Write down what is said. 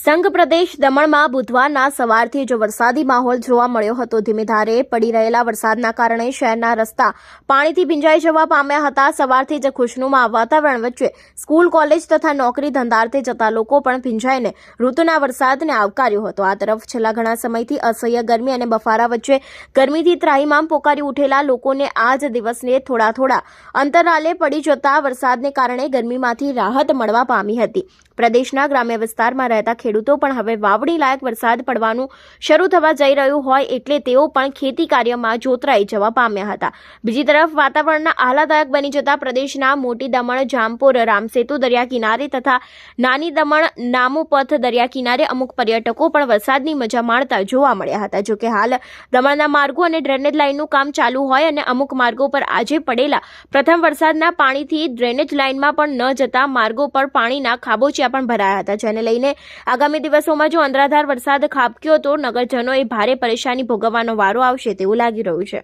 સંઘ પ્રદેશ દમણમાં બુધવારના સવારથી જો વરસાદી માહોલ જોવા મળ્યો હતો. ધીમી ધારે પડી રહેલા વરસાદના કારણે શહેરના રસ્તા પાણીથી ભીંજાઈ જવા પામ્યા હતા. સવારથી જ ખુશનુમા વાતાવરણ વચ્ચે સ્કૂલ, કોલેજ તથા નોકરી ધંધાર્થે જતા લોકો પણ ભીંજાઈને ઋતુના વરસાદને આવકાર્યો હતો. આ તરફ છેલ્લા ઘણા સમયથી અસહ્ય ગરમી અને બફારા વચ્ચે ગરમીથી ત્રાહીમામ પોકારી ઉઠેલા લોકોને આ જ દિવસને થોડા થોડા અંતરાલે પડી જતા વરસાદને કારણે ગરમીમાંથી રાહત મળવા પામી હતી. પ્રદેશના ગ્રામ્ય વિસ્તારમાં રહેતા ખેડૂતો પણ હવે વાવણી લાયક વરસાદ પડવાનું શરૂ થવા જઈ રહ્યું હોય એટલે તેઓ પણ ખેતી કાર્યમાં જોતરાઈ જવા પામ્યા હતા. બીજી તરફ વાતાવરણના આહલાદાયક બની જતા પ્રદેશના મોટી દમણ, જામપુર, રામસેતુ દરિયા કિનારે તથા નાની દમણ, નામોપથ દરિયા કિનારે અમુક પર્યટકો પણ વરસાદની મજા માણતા જોવા મળ્યા હતા. જોકે હાલ દમણના માર્ગો અને ડ્રેનેજ લાઇનનું કામ ચાલુ હોય અને અમુક માર્ગો પર આજે પડેલા પ્રથમ વરસાદના પાણીથી ડ્રેનેજ લાઇનમાં પણ ન જતા માર્ગો પર પાણીના ખાબોચિયા પણ ભરાયા હતા. જેને લઈને આગામી દિવસોમાં જો અનરાધાર વરસાદ ખાબક્યો તો નગરજનોએ ભારે પરેશાની ભોગવવાનો વારો આવશે તેવું લાગી રહ્યું છે.